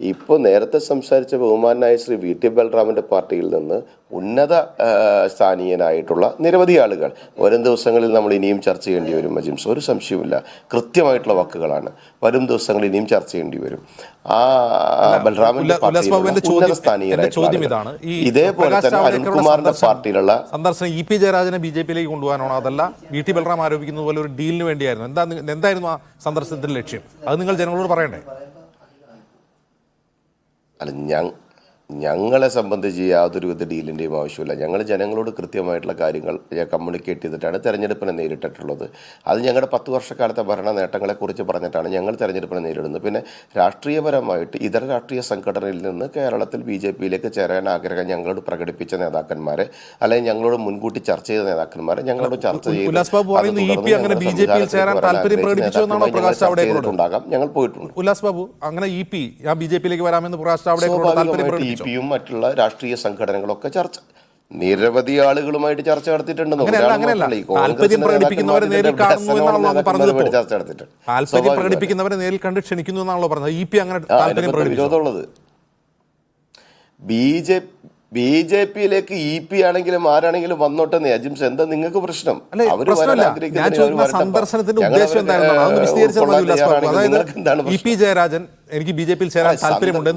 ഇപ്പോൾ നേരത്തെ സംസാരിച്ച ബഹുമാനായ ശ്രീ വി ടി ബൽറാമിന്റെ പാർട്ടിയിൽ നിന്ന് ഉന്നത സ്ഥാനീയനായിട്ടുള്ള നിരവധി ആളുകൾ. വരും ദിവസങ്ങളിൽ നമ്മൾ ഇനിയും ചർച്ച ചെയ്യേണ്ടി വരും മജിംസ്. ഒരു സംശയമില്ല കൃത്യമായിട്ടുള്ള വാക്കുകളാണ്. വരും ദിവസങ്ങളിൽ ഇനിയും ചർച്ച ചെയ്യേണ്ടി വരും. ആ ബൽറാമിന്റെ പാർട്ടിയിലുള്ള ഉന്നത ഈ ഇതേപോലെ തന്നെ അരുൺകുമാറിന്റെ പാർട്ടിയിലുള്ള സന്ദർശനം ഇ പി ജയരാജനെ ബി ജെ പിയിലേക്ക് കൊണ്ടുപോകാനാണോ? അതല്ല വി ടി ബൽറാം ആരോപിക്കുന്നത് പോലെ ഒരു ഡീലിന് വേണ്ടിയായിരുന്നു. എന്താ എന്തായിരുന്നു ആ സന്ദർശനത്തിന്റെ ലക്ഷ്യം? അത് നിങ്ങൾ ജനങ്ങളോട് പറയണ്ടേ? അല്ല ഞ ഞങ്ങളെ സംബന്ധിച്ച് യാതൊരു വിധ ഡീലിന്റെയും ആവശ്യമില്ല. ഞങ്ങൾ ജനങ്ങളോട് കൃത്യമായിട്ടുള്ള കാര്യങ്ങൾ കമ്മ്യൂണിക്കേറ്റ് ചെയ്തിട്ടാണ് തെരഞ്ഞെടുപ്പിനെ നേരിട്ടിട്ടുള്ളത്. അത് ഞങ്ങളുടെ പത്ത് വർഷക്കാലത്തെ ഭരണ നേട്ടങ്ങളെക്കുറിച്ച് പറഞ്ഞിട്ടാണ് ഞങ്ങൾ തെരഞ്ഞെടുപ്പിനെ നേരിടുന്നത്. പിന്നെ രാഷ്ട്രീയപരമായിട്ട് ഇതര രാഷ്ട്രീയ സംഘടനയിൽ നിന്ന് കേരളത്തിൽ ബി ജെ പിയിലേക്ക് ചേരാൻ ആഗ്രഹം ഞങ്ങളോട് പ്രകടിപ്പിച്ച നേതാക്കന്മാരെ അല്ലെങ്കിൽ ഞങ്ങളോട് മുൻകൂട്ടി ചർച്ച ചെയ്ത നേതാക്കന്മാരെ ഞങ്ങളോട് ചർച്ച ചെയ്ത്. ഞങ്ങൾ? ചെയ്തിട്ടുണ്ടാകാം. ഞങ്ങൾ പോയിട്ടുണ്ട് ഉല്ലാസ് ബാബു അങ്ങനെ ഇ പി ഞാൻ ബി ജെ പിയിലേക്ക് വരാമെന്ന് പ്രകാശ് പ്രകടിപ്പിച്ചു പിയും മറ്റുള്ള രാഷ്ട്രീയ സംഘടനകളൊക്കെ ചർച്ച നിരവധി ആളുകളുമായിട്ട് ചർച്ച നടത്തിയിട്ടുണ്ട് വിരോധമുള്ളത്. ബി ജെ ബി ജെ പിയിലേക്ക് ഇ പി ആണെങ്കിലും ആരാണെങ്കിലും വന്നോട്ടെ അജിംസ് എന്താ നിങ്ങൾക്ക് പ്രശ്നം? അവർ. സന്ദർശനത്തിന്റെ ഉദ്ദേശം എന്തായിരുന്നു ഇ പി ജയരാജൻ എനിക്ക് ബി ജെ പിയിൽ ചേരാൻ താല്പര്യമുണ്ട്.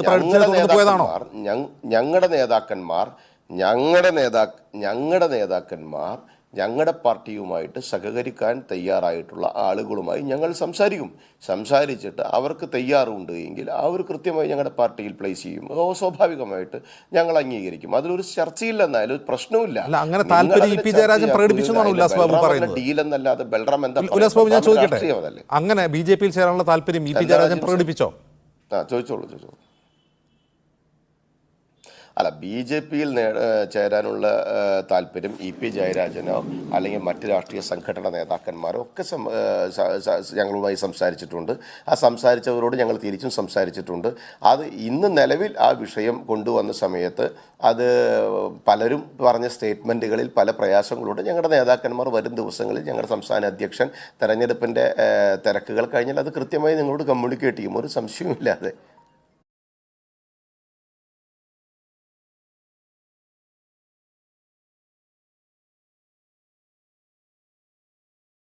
ഞങ്ങളുടെ നേതാക്കന്മാർ ഞങ്ങളുടെ നേതാ ഞങ്ങളുടെ നേതാക്കന്മാർ ഞങ്ങളുടെ പാർട്ടിയുമായിട്ട് സഹകരിക്കാൻ തയ്യാറായിട്ടുള്ള ആളുകളുമായി ഞങ്ങൾ സംസാരിക്കും. സംസാരിച്ചിട്ട് അവർക്ക് തയ്യാറുണ്ട് എങ്കിൽ അവർ കൃത്യമായി ഞങ്ങളുടെ പാർട്ടിയിൽ പ്ലേസ് ചെയ്യും. ഓ സ്വാഭാവികമായിട്ട് ഞങ്ങൾ അംഗീകരിക്കും. അതിലൊരു ചർച്ചയില്ലെന്നായാലും ഒരു പ്രശ്നവുമില്ല. അങ്ങനെ ഡീലെന്നല്ലാതെ ബൽറാം എന്താ അങ്ങനെ ബി ജെ പിയിൽ ചേരാനുള്ള താല്പര്യം ഇ പി ജയരാജൻ പ്രകടിപ്പിച്ചോ? ആ ചോദിച്ചോളൂ ചോദിച്ചോളൂ. അല്ല ബി ജെ പിയിൽ ചേരാനുള്ള താല്പര്യം ഇ പി ജയരാജനോ അല്ലെങ്കിൽ മറ്റ് രാഷ്ട്രീയ സംഘടനാ നേതാക്കന്മാരോ ഒക്കെ ഞങ്ങളുമായി സംസാരിച്ചിട്ടുണ്ട്. ആ സംസാരിച്ചവരോട് ഞങ്ങൾ തിരിച്ചും സംസാരിച്ചിട്ടുണ്ട്. അത് ഇന്ന് നിലവിൽ ആ വിഷയം കൊണ്ടുവന്ന സമയത്ത് അത് പലരും പറഞ്ഞ സ്റ്റേറ്റ്മെന്റുകളിൽ പല പ്രയാസങ്ങളുണ്ട് ഞങ്ങളുടെ നേതാക്കന്മാർ വരും ദിവസങ്ങളിൽ ഞങ്ങളുടെ സംസ്ഥാന അധ്യക്ഷൻ തെരഞ്ഞെടുപ്പിന്റെ തിരക്കുകൾ കഴിഞ്ഞാൽ അത് കൃത്യമായി നിങ്ങളോട് കമ്മ്യൂണിക്കേറ്റ് ചെയ്യും. ഒരു സംശയവുമില്ലാതെ.